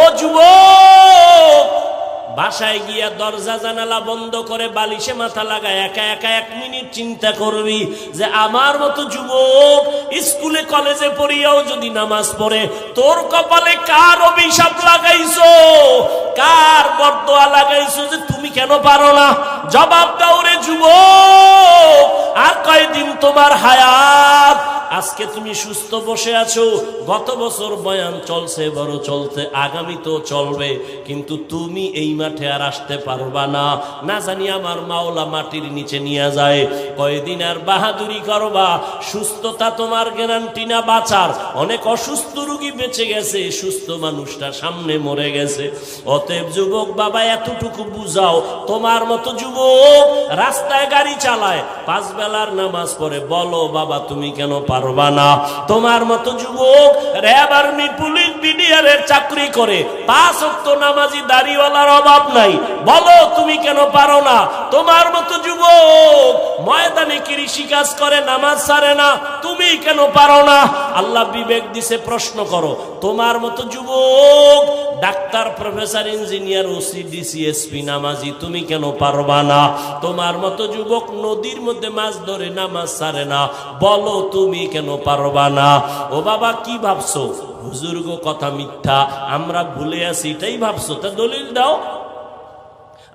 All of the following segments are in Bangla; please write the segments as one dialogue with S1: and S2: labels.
S1: ও যুবক, বাসায় গিয়া দরজা জানালা বন্ধ করে বালিশে মাথা লাগায়, একা একা এক মিনিট চিন্তা করবি যে আমার মতো যুবক স্কুলে, কলেজে পড়িয়াও যদি নামাজ পড়ে, তোর কপালে কার অভিশাপ লাগাইছো? কার বরদোয়া লাগাইছো যে তুমি কেন পারো না? জবাব দাও রে যুবক, আর কয়দিন তোমার হায়াত আজকে তুমি সুস্থ বসে আছো। গত বছর বয়ান চলছে বড় চলতে আগামী তো চলবে। কিন্তু তুমি এই মাঠে আর আসতে পারবা না। না জানি আমার মাওলা মাটির নিচে নিয়ে যায়। কয়দিন আর বাহাদুরি করবা? সুস্থতা তোমার গ্যারান্টি না বাঁচার। অনেক অসুস্থ রুগী বেঁচে গেছে, সুস্থ মানুষটা সামনে মরে গেছে। অতএব যুবক বাবা, এতটুকু বুঝাও, তোমার মতো যুবক রাস্তায় গাড়ি চালায়, পাঁচ বেলার নামাজ পড়ে, বলো বাবা, তুমি কেন পারবা না। তোমার মতো যুবক র্যাব আর্মি, পুলিশ বিডিআরের চাকরি করে। পাঁচ অক্ত নামাজি দাড়িওয়ালার অভাব নাই। বলো, তুমি কেন পারো না? তোমার মতো যুবক ময়দানে কৃষি কাজ করে, নামাজ সারে না। তুমি কেন পারো না? আল্লাহ বিবেক দিছে প্রশ্ন করো। তোমার মতো যুবক doctor, professor, engineer, OC, DC, SP, নামাজি, তুমি কেন পারবা না? তোমার মতো যুবক নদীর মধ্যে মাছ ধরে নামাজ সারে না। বলো তুমি কেন পারবা না? ও বাবা, কি ভাবছ? হুজুর্গ কথা মিথ্যা। আমরা ভুলে আছি, এটাই ভাবছ। তা দলিল দাও।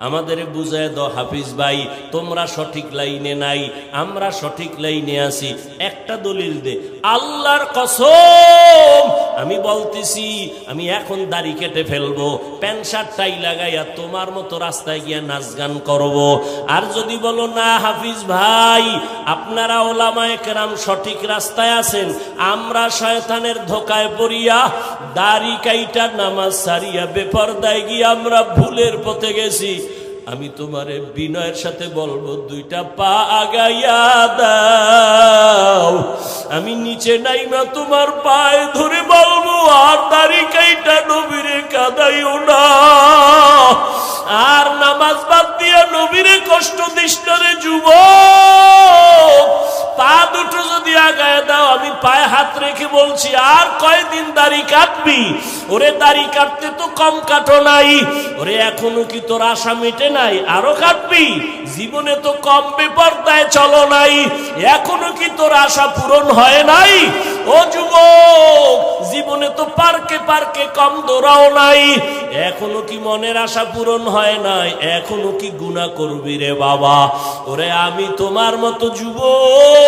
S1: আমাদের বুঝায় দাও হাফিজ ভাই, তোমরা সঠিক লাইনে নাই, আমরা সঠিক লাইনে আছি। একটা দলিল দে, আল্লাহর কসম, আমি বলতেছি, আমি এখন দাড়ি কেটে ফেলব, প্যান্ট শার্ট টাই লাগাইয়া তোমার মতো রাস্তায় গিয়া নাচ গান করব। আর যদি বলো, না হাফিজ ভাই, আপনারা ওলামায় কেরাম সঠিক রাস্তায় আছেন, আমরা শয়তানের ধোকায় পড়িয়া দাড়ি কাইটা নামাজ সারিয়া বেপরদায় গিয়ে আমরা ভুলের পথে গেছি। আমি তোমারে বিনয়ের সাথে বলব, দুইটা পা আগাইয়া দাও। আমি নিচে নাই নাইমা তোমার পায়ে ধরে বলব, আর তারিখাইটা নবীরে কাদাইও না। আর নামাজ বাদ দিয়া নবীরে কষ্ট দিষ্টরে যুবক। পা দুটো যদি আগায় দাও, আমি পায়ে হাত রেখে বলছি, আর কয়দিন দাড়ি কাটবি? ওরে দাড়ি কাটতে তো কম কাটো নাই। ওরে, এখনও কি তোর আশা মেটে নাই? আরও কাটবি? জীবনে তো কম বেপরদায় চলো নাই। এখনও কি তোর আশা পূরণ হয় নাই? ও যুবক, জীবনে তো পার্কে পার্কে কম দৌড়াও নাই। এখনও কি মনের আশা পূরণ হয় নাই? এখনও কি গুণা করবি রে বাবা? ওরে, আমি তোমার মতো যুবক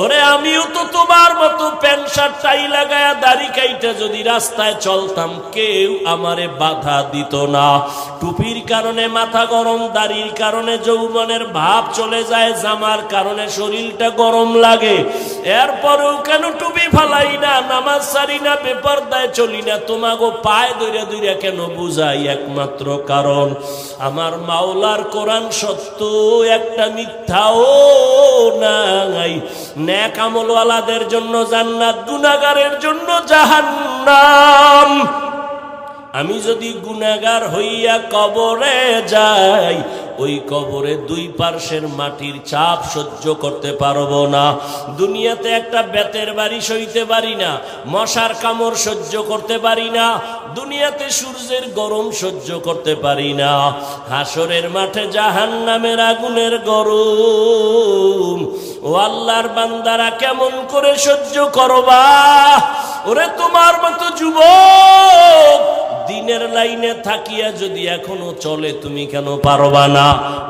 S1: ওরে, আমিও তো তোমার মতো প্যান্ট শার্ট, টাই লাগায়া দাড়ি কাইটা যদি রাস্তায় চলতাম, কেউ আমারে বাধা দিত না। টুপির কারণে মাথা গরম, দাড়ির কারণে যৌবনের ভাব চলে যায়, জামার কারণে শরীরটা গরম লাগে। এরপরেও কেন টুপি ফালাই না, নামাজ সারি না, বেপরদায় চলি না? তোমাগো পায়ে দইরা দইরা কেন বুঝাই একমাত্র কারণ? আমার মাওলার কোরআন সত্য, একটা মিথ্যাও নাই। ন্যাক আমলওয়ালাদের জন্য জান্নাত গুনাগারের জন্য জাহান্নাম। আমি যদি গুনাগার হইয়া কবরে যাই, ওই কবরে দুই পার্শ্বের মাটির চাপ সহ্য করতে পারব না। দুনিয়াতে একটা বেতের বাড়ি সইতে পারি না, মশার কামড় সহ্য করতে পারি না, দুনিয়াতে সূর্যের গরম সহ্য করতে পারি না। হাসরের মাঠে জাহান নামের আগুনের গরম ও আল্লাহর বান্দারা কেমন করে সহ্য করবা? ওরে তোমার মতো যুবক, দিনের লাইনে থাকিয়া যদি এখনও চলে, তুমি কেন পারবা না?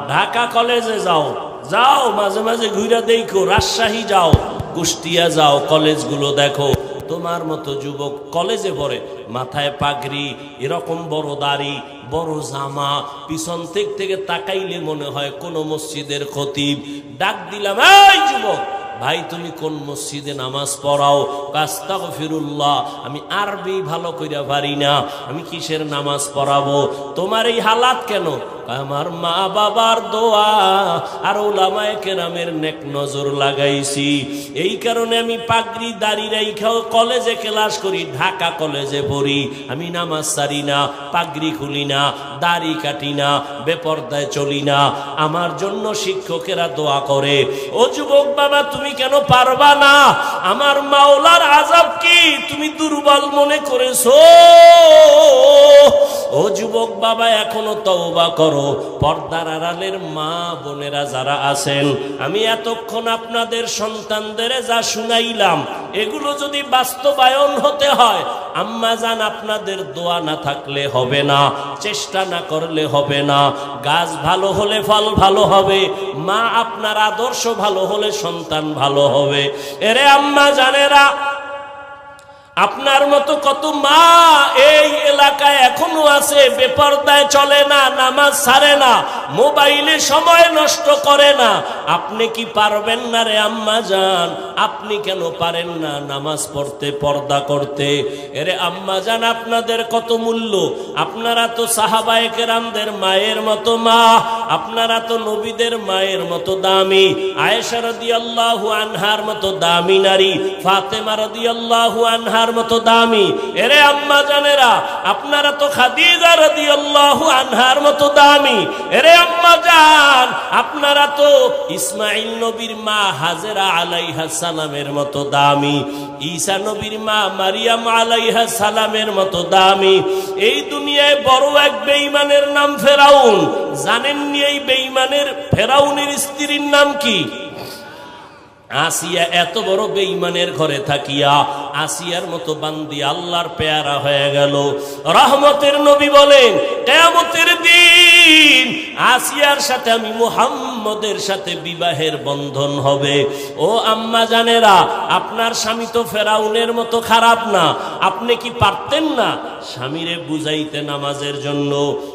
S1: ঢাকা কলেজে যাও যাও, মাঝে মাঝে ঘুরে দেখো, রাজশাহী যাও, কুষ্টিয়া যাও, কলেজগুলো দেখো। তোমার মতো যুবক কলেজে পড়ে, মাথায় পাগড়ি, এরকম বড় দাড়ি, বড় জামা, পিছন থেকে থেকে তাকাইলে মনে হয় কোন মসজিদের খতিব। ডাক দিলাম, এই যুবক, ভাই তুমি কোন মসজিদে নামাজ পড়াও? কাস্তাগ ফিরুল্লাহ আমি আরবি ভালো কইরা পারি না। আমি কিসের নামাজ পড়াবো? তোমার এই হালাত কেন? আমার মা বাবার দোয়া আর ওলামায় কেরামের নেক নজর লাগাইছি। এই কারণে আমি পাগড়ি দাড়ি রাইখাও কলেজে ক্লাস করি, ঢাকা কলেজে পড়ি। আমি নামাজ সারি না, পাগড়ি খুলি না, দাড়ি কাটি না, বেপর্দায় চলি না। আমার জন্য শিক্ষকেরা দোয়া করে, ও যুবক বাবা, তুমি কেন পারবা না? আমার মাওলার আজাব কি? তুমি দুর্বল মনে করেছ? ও যুবক বাবা, এখনও তওবা করো। পর্দার আড়ালের মা বোনেরা যারা আছেন, আমি এতক্ষণ আপনাদের সন্তানদের যা শুনাইলাম, এগুলো যদি বাস্তবায়ন হতে হয়, আম্মা জান আপনাদের দোয়া না থাকলে হবে না, চেষ্টা না করলে হবে না। গাছ ভালো হলে ফল ভালো হবে, মা আপনার আদর্শ ভালো হলে সন্তান ভালো হবে। এরে আম্মা জানেরা আপনার মতো কত মা এই এলাকায় এখনও আছে, বেপরদায় চলে না, নামাজ ছাড়ে না, মোবাইলে সময় নষ্ট করে না। আপনি কি পারবেন না রে আম্মা যান আপনি কেন পারেন না নামাজ পড়তে, পর্দা করতে? এরে আম্মা যান আপনাদের কত মূল্য? আপনারা তো সাহাবায়ে কেরামদের মায়ের মতো মা, আপনারা তো নবীদের মায়ের মতো দামি। আয়েশা রাদিয়াল্লাহু আনহার মতো দামি নারী, ফাতেমা রাদিয়াল্লাহু আনহার মতো দামি। এরে আম্মা জানেরা, আপনারা তো খাদিজা রাদিয়াল্লাহু আনহার মতো দামি। এরে আম্মা জান, আপনারা তো ইসমাইল নবীর মা হাজেরা আলাইহা সালামের মতো দামি। ঈসা নবীর মা মারিয়াম আলাইহা সালামের মতো দামি। এই দুনিয়ায় বড় এক বেঈমানের নাম ফেরাউন। জানেননি এই বেঈমানের ফেরাউনের স্ত্রীর নাম কি? আসিয়া এত বড় বেঈমানের ঘরে থাকিয়া আসিয়ার মতো বান্দি আল্লাহর পেয়ারা হয়ে গেল। রহমতের নবী বলেন, কেয়ামতের দিন আসিয়ার সাথে আমি মুহাম্মদের সাথে বিবাহের বন্ধন হবে। ও আম্মা জানেরা, আপনার স্বামী তো ফেরাউনের মতো খারাপ না। আপনি কি পারতেন না স্বামীরে বুঝাইতে নামাজের জন্য।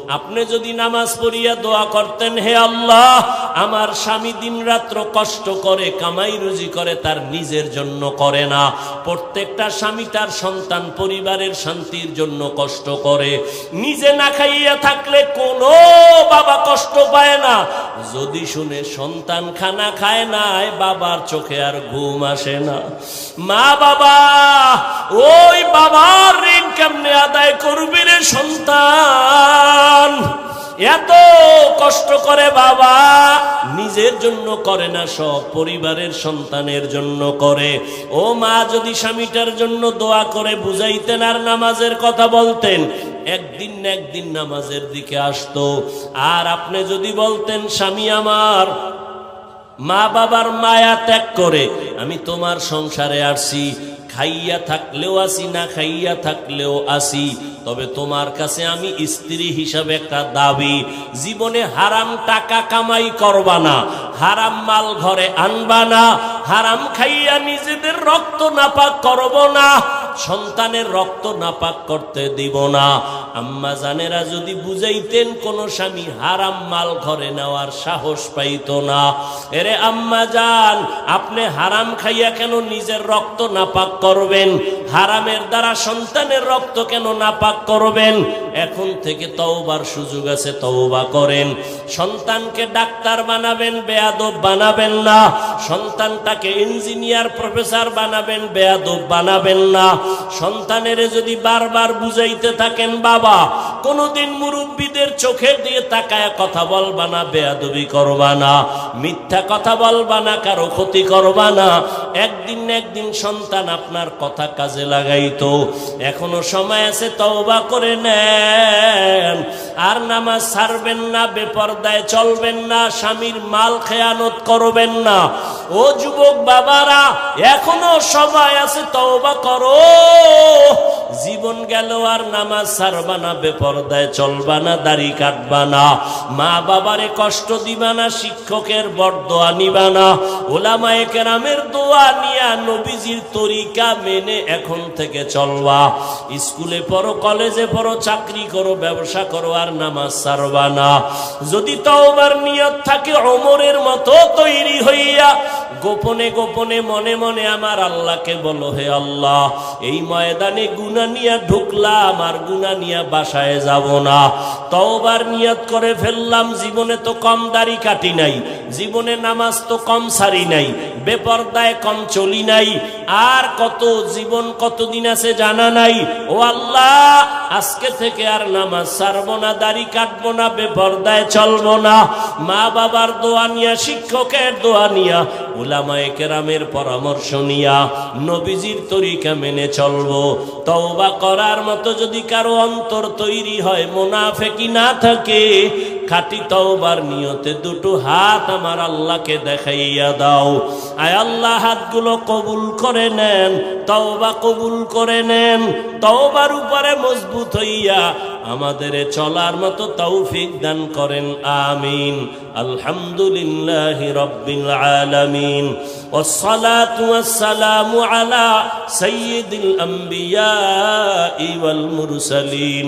S1: আপনি যদি নামাজ পড়িয়া দোয়া করতেন, হে আল্লাহ, আমার স্বামী দিনরাত্র কষ্ট করে, কামাই রুজি করে, তার নিজের জন্য করে না। প্রত্যেকটা স্বামী তার সন্তান পরিবারের শান্তির জন্য কষ্ট করে। নিজে না খাইয়া থাকলে কোনো বাবা কষ্ট পায় না। যদি শুনে সন্তান খানা খায় নাই বাবার চোখে আর ঘুম আসে না। মা বাবা, ওই বাবার ঋণ কেমনে আদায় করবি রে সন্তান? এত কষ্ট করে বাবা নিজের জন্য করে না, সব পরিবারের সন্তানের জন্য করে। ও মা যদি স্বামীটার জন্য দোয়া করে বুঝাইতেন আর নামাজের কথা বলতেন, একদিন একদিন নামাজের দিকে আসতো। আর আপনি যদি বলতেন, স্বামী আমার, মা বাবার মায়া ত্যাগ করে আমি তোমার সংসারে আসছি খাইয়া থাকলেও আসি, না খাইয়া থাকলেও আসি। তবে তোমার কাছে আমি স্ত্রী হিসাবে একটা দাবি, জীবনে হারাম টাকা কামাই করবা না, হারাম মাল ঘরে আনবা না, হারাম খাইয়া নিজেদের রক্ত নাপাক করব না সন্তানের রক্ত নাপাক করতে দিব না। আম্মা জানেরা যদি বুঝাইতেন কোন স্বামী হারাম মাল ঘরে নেওয়ার সাহস পাইত না। এরে আম্মা জান, আপনি হারাম খাইয়া কেন নিজের রক্ত নাপাক করবেন? হারামের দ্বারা সন্তানের রক্ত কেন নাপাক করবেন? এখন থেকে তওবার সুযোগ আছে, তওবা করেন। সন্তানকে ডাক্তার বানাবেন, বেয়াদব বানাবেন না। সন্তানটাকে ইঞ্জিনিয়ার প্রফেসর বানাবেন, বেয়াদব বানাবেন না। সন্তানের যদি বারবার বুঝাইতে থাকেন, বাবা, কোনদিন মুরব্বীদের চোখের দিয়ে তাকায় কথা বলবা না, বেয়াদবি করবা না, মিথ্যা কথা বলবা না, কারও ক্ষতি করবা না একদিন একদিন সন্তান আপনার কথা কাজে লাগাইতো। এখনও সময় আছে, তওবা করে নেন। আর নামাজ ছাড়বেন না, বেপরদায় চলবেন না, স্বামীর মাল খেয়ানত করবেন না। ও যুবক বাবারা, এখনও সময় আছে, তওবা করো। জীবন গেল আর নামাজ ছাড়বা না, বেপরদায় চলবা না, দাড়ি কাটবা না। মা বাবারে কষ্ট দিবা না, শিক্ষকের বরদোয়া নিবা না। ওলামায়ে কেরামের দোয়া নিয়া নবীজির তরিকা মেনে এখন থেকে চলবা। স্কুলে পড়ো, কলেজে পড়ো, চাকরি করো, ব্যবসা করো, আর নামাজ ছাড়বা না। যদি তওবার নিয়ত থাকে অমরের মতো তৈরি হইয়া গোপনে গোপনে মনে মনে আমার আল্লাহকে বলো, হে আল্লাহ, এই ময়দানে গুনা নিয়া ঢুকলাম, আর গুনা নিয়া বাসায় যাব না। তওবার নিয়ত করে ফেললাম, জীবনে তো কম দাড়ি কাটি নাই, জীবনে নামাজ তো কম সারি নাই, বেপরদায় কম চলি নাই। আর কত জীবন, কতদিন আছে জানা নাই। ও আল্লাহ, আজকে থেকে আর নামাজ সারবো না, দাড়ি কাটবো না, বেপরদায় চলবো না। মা বাবার দোয়া নিয়া, শিক্ষকের দোয়া নিয়া ওলামায়ে কেরামের পরামর্শ নিয়া, নবীজির তরিকা মেনে চলবো। তওবা করার মতো যদি কারও অন্তর তৈরি হয় মোনাফেকি না থাকে খাটি তওবার নিয়তে দুটো হাত আমার আল্লাহকে দেখাইয়া দাও আয় আল্লাহ হাতগুলো কবুল করে নেন তওবা কবুল করে নেন তওবার উপরে মজবুত হইয়া আমাদের চলার মতো তৌফিক দান করেন আমিন আলহামদুলিল্লাহ রব্বিল আলামিন والصلاة والسلام على سيد الأنبياء والمرسلين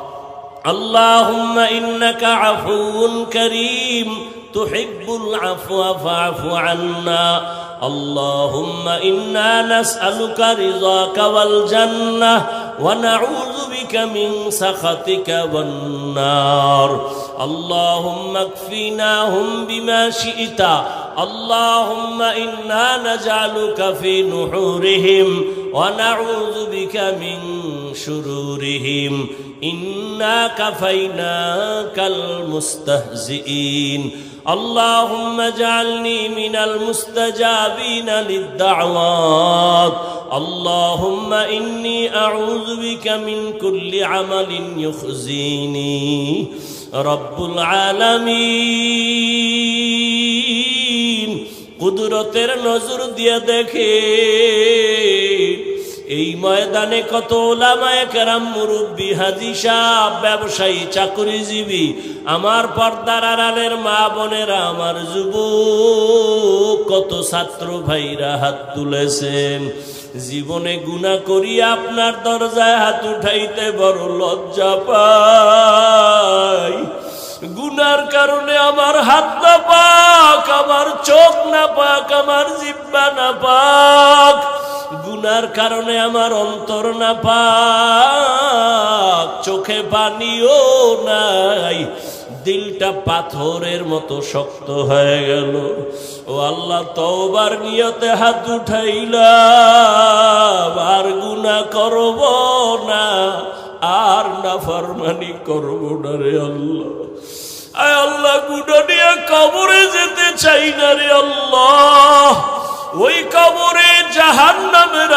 S1: اللهم إنك عفو كريم تحب العفو فاعف عنا اللهم إنا نسألك رضاك والجنة ونعوذ بك من سخطك والنار. اللهم اكفيناهم بما شئت. اللهم إنا نجعلك في نحورهم ونعوذ بك من شرورهم. إنا كفيناك المستهزئين. اللهم اجعلني من المستجابين للدعوات. اللهم إني أعوذ بك من كل عمل يخزيني. رب العالمين. قدرتر نظر دیا دیکھے এই ময়দানে কত ওলামায় কেরাম মুরব্বী হাজি সাহ ব্যবসায়ী, চাকরিজীবী, আমার পর্দার আড়ালের মা বোনেরা, আমার যুব কত ছাত্র ভাইরা হাত তুলেছেন। জীবনে গুণা করি আপনার দরজায় হাত উঠাইতে বড় লজ্জা পাই। গুনার কারণে আমার হাত না পাক, আমার চোখ না পাক, আমার জিব্বা না পাক। গুনার কারণে আমার অন্তর না পাক চোখে পানিও নাই। দিলটা পাথরের মতো শক্ত হয়ে গেল। ও আল্লাহ, তওবার নিয়তে হাত উঠাইলাম। আর গুনা করব না, আর না ফরমানি করব না রে আল্লাহ। আয় আল্লাহ গুনা নিয়ে কবরে যেতে চাই না রে আল্লাহ। ওই কবরে জাহান নামের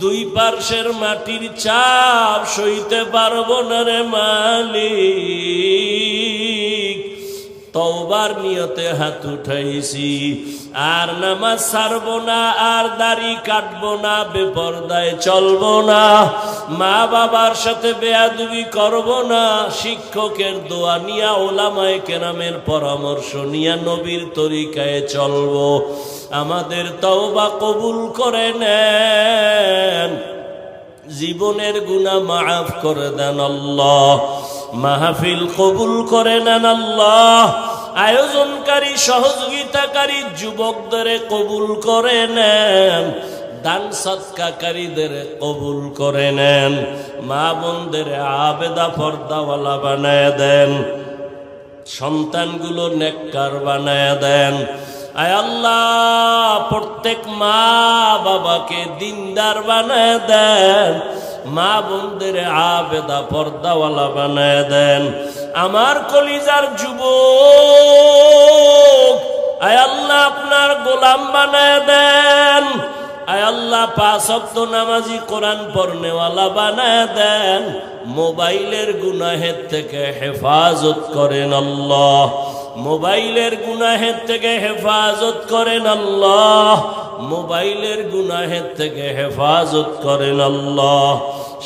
S1: দুই পার্শ্বের মাটির চাপ সইতে পারব না রে মালিক। তওবার নিয়তে হাত উঠাইছি। আর নামাজ ছাড়বো না, আর দাড়ি কাটবো না, বেপরদায় চলবো না মা বাবার সাথে বেয়াদুবি করব না, শিক্ষকের দোয়া নিয়া, ওলামায় কেরামের পরামর্শ নিয়া নবীর তরিকায় চলবো। আমাদের তওবা কবুল করে নেন। জীবনের গুণা মাফ করে দেন আল্লাহ। মাহফিল কবুল করে নেন আল্লাহ। আয়োজনকারী, সহযোগিতাকারী যুবকদের কবুল করে নেন। দান সৎকাকারীদের কবুল করে নেন। মা বোনদের আবেদা পর্দাওয়ালা বানায় দেন। সন্তানগুলো নেককার বানায় দেন। আয় আল্লাহ, প্রত্যেক মা বাবাকে দিনদার বানায় দেন। মা বোনদের আবেদা পর্দাওয়ালা বানায় দেন। আমার কলিজার যুব আয় আল্লাহ আপনার গোলাম বানায় দেন। আয় আল্লাহ পাঁচক্ত নামাজি কোরআন পড়নেওয়ালা বানায় দেন। মোবাইলের গুনাহের থেকে হেফাজত করেন আল্লাহ। মোবাইলের গুনাহের থেকে হেফাজত করেন আল্লাহ। মোবাইলের গুনাহের থেকে হেফাজত করেন আল্লাহ।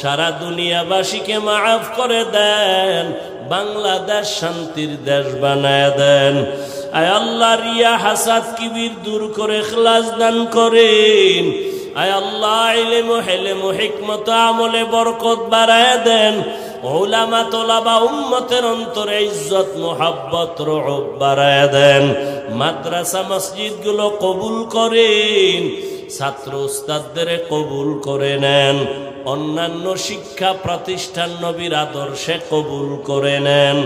S1: সারা দুনিয়াবাসীকে মাফ করে দেন, বাংলাদেশ শান্তির দেশ বানায় দেন। আয় আল্লাহ, রিয়া হাসাদ কিবির দূর করে খ্লাস দান করেন। আয় আল্লাহ, ইলেম হেলেম হিকমত আমলে বরকত বাড়ায় দেন। ওলামা তোলাবা উম্মতের অন্তরে ইজ্জত, মোহাব্বত রহব বাড়ায় দেন। মাদ্রাসা মসজিদগুলো কবুল করেন, ছাত্র উস্তাদদের কবুল করে নেন, অন্যান্য শিক্ষা প্রতিষ্ঠান নবীর আদর্শে কবুল করে নেন,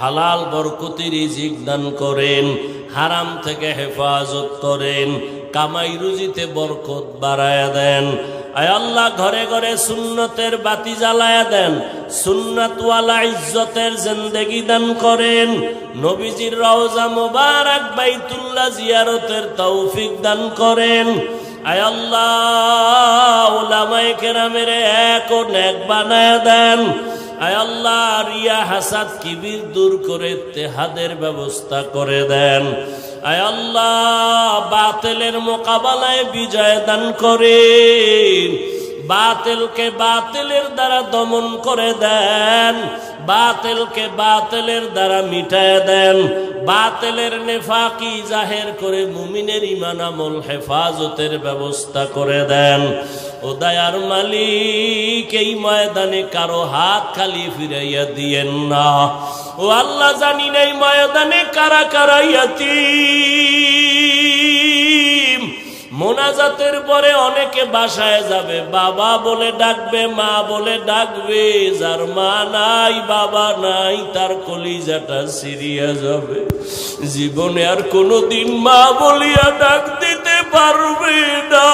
S1: হালাল বরকতি রিজিক দান করেন, হারাম থেকে হেফাজত করেন, কামাই রুজিতে বরকত বাড়ায়া দেন। আল্লাহ, ঘরে ঘরে সুন্নতের বাতি জ্বালায়া দেন, সুন্নতওয়ালা ইজ্জতের জিন্দেগি দান করেন। নবীজির রওজা মোবারক বাইতুল্লাহ জিয়ারতের তৌফিক দান করেন। আয় আল্লাহ, উলামায়ে কেরামের এক ও নেক বানায় দেন। আয় আল্লাহ, রিয়া হাসাদ কিবির দূর করে তেহাদের ব্যবস্থা করে দেন। আয় আল্লাহ, বাতেলের মোকাবেলায় বিজয় দান করেন। বাতিলকে বাতিলের দ্বারা দমন করে দেন। বাতিলকে বাতিলের দ্বারা মিটায় দেন। বাতিলের নেফাকি জাহের করে মুমিনের ইমান আমল হেফাজতের ব্যবস্থা করে দেন। ও দয়ার মালিক, এই ময়দানে কারও হাত খালি ফিরাইয়া দিয়েন না। ও আল্লাহ জানি নাই ময়দানে কারা কারাইয়াতি মোনাজাতের পরে অনেকে বাসায় যাবে। বাবা বলে ডাকবে, মা বলে ডাকবে, যার মা নাই, বাবা নাই, তার কলিজাটা সিরিয়া যাবে। জীবনে আর কোনোদিন মা বলিয়া ডাক দিতে পারবে না।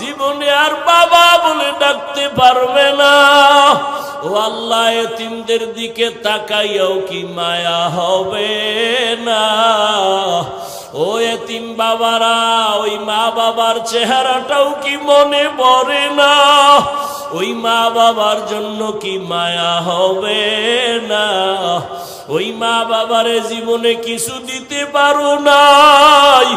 S1: জীবনে আর বাবা বলে ডাকতে পারবে না। ও আল্লাহ, এতিমদের দিকে তাকাইয়াও কি মায়া হবে না? ও এতিম বাবারা, ওই মা বাবার চেহারাটাও কি মনে পড়ে না? ওই মা বাবার জন্য কি মায়া হবে না? ওই মা বাবারে জীবনে কিছু দিতে পারো নাই।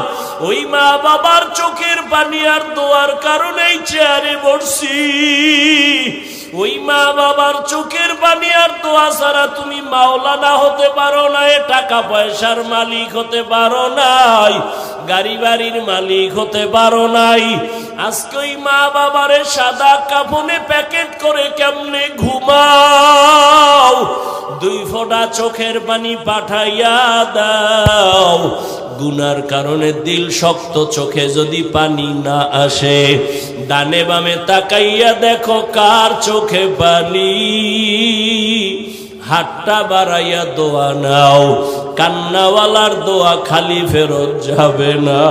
S1: ওই মা বাবার চোখের পানি আর দোয়ার কারণেই চেয়ারে বসছি। ওই মা বাবার চোখের পানি আর দোয়া ছাড়া তুমি মাওলানা হতে পারো না টাকা পয়সার মালিক হতে পারো নাই, গাড়ি বাড়ির মালিক হতে পারো নাই। আজকে ওই মা বাবারে সাদা কাপনে প্যাকেট করে কেমনে ঘুমাও, দুই ফোঁটা চোখের পানি পাঠাইয়া দাও। গুনার কারণে দিল শক্ত চোখে যদি পানি না আসে। ডানে বামে তাকাইয়া দেখো কার চোখে পানি। হাতটা বাড়াইয়া দোয়া নাও। কান্নাওয়ালার দোয়া খালি ফেরত যাবে না।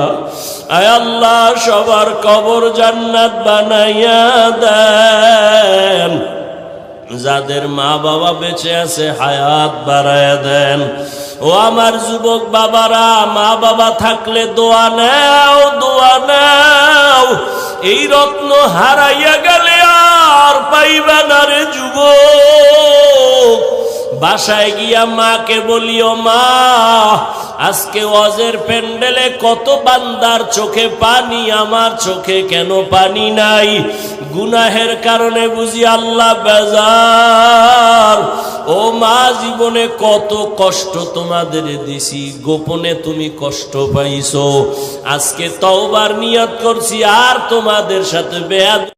S1: আয় আল্লাহ, সবার কবর জান্নাত বানাইয়া দেন। যাদের মা বাবা বেঁচে আছে, হায়াত বাড়ায় দেন। ও আমার যুবক বাবারা মা বাবা থাকলে দোয়া নেও দোয়া নেও। এই রত্ন হারাইয়া গেলে আর পাইবা না রে যুবক। বাসায় গিয়া মাকে বলিও, মা আজকে ওয়াজের প্যান্ডেলে কত বান্দার চোখে পানি, আমার চোখে কেন পানি নাই? গুনাহের কারণে বুঝি আল্লাহ বেজার। ও মা জীবনে কত কষ্ট তোমাদের দিছি, গোপনে তুমি কষ্ট পাইছো। আজকে তওবার নিয়ত করছি, আর তোমাদের সাথে বেয়াদ